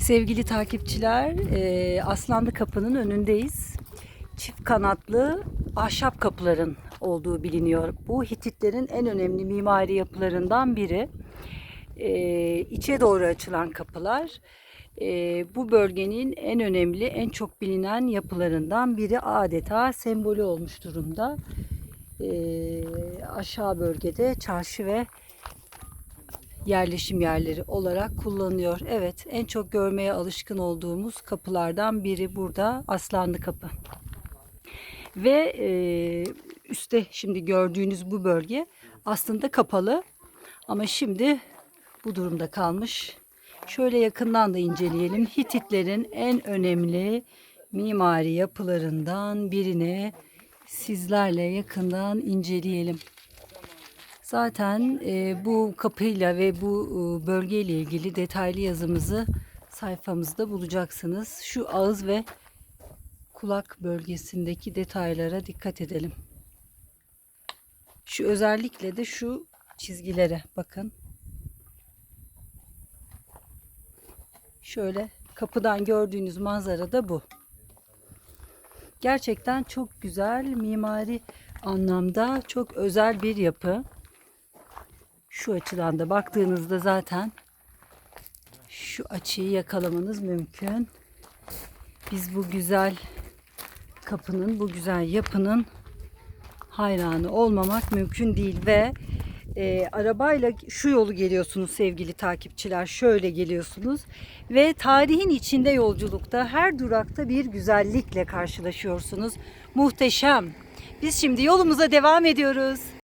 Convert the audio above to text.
Sevgili takipçiler, e, Aslanlı Kapı'nın önündeyiz. Çift kanatlı ahşap kapıların olduğu biliniyor. Bu Hititlerin en önemli mimari yapılarından biri. E, içe doğru açılan kapılar. E, bu bölgenin en önemli, en çok bilinen yapılarından biri adeta sembolü olmuş durumda. Aşağı bölgede çarşı ve yerleşim yerleri olarak kullanıyor. Evet, en çok görmeye alışkın olduğumuz kapılardan biri burada Aslanlı Kapı. Ve e, üstte şimdi gördüğünüz bu bölge aslında kapalı ama şimdi bu durumda kalmış. Şöyle yakından da inceleyelim. Hititlerin en önemli mimari yapılarından birini sizlerle yakından inceleyelim. Zaten e, bu kapıyla ve bu e, bölgeyle ilgili detaylı yazımızı sayfamızda bulacaksınız. Şu ağız ve kulak bölgesindeki detaylara dikkat edelim. Şu özellikle de şu çizgilere bakın. Şöyle kapıdan gördüğünüz manzara da bu. Gerçekten çok güzel mimari anlamda çok özel bir yapı. Şu açıdan da baktığınızda zaten şu açıyı yakalamanız mümkün. Biz bu güzel kapının, bu güzel yapının hayranı olmamak mümkün değil ve e, arabayla şu yolu geliyorsunuz sevgili takipçiler. Şöyle geliyorsunuz ve tarihin içinde yolculukta her durakta bir güzellikle karşılaşıyorsunuz. Muhteşem. Biz şimdi yolumuza devam ediyoruz.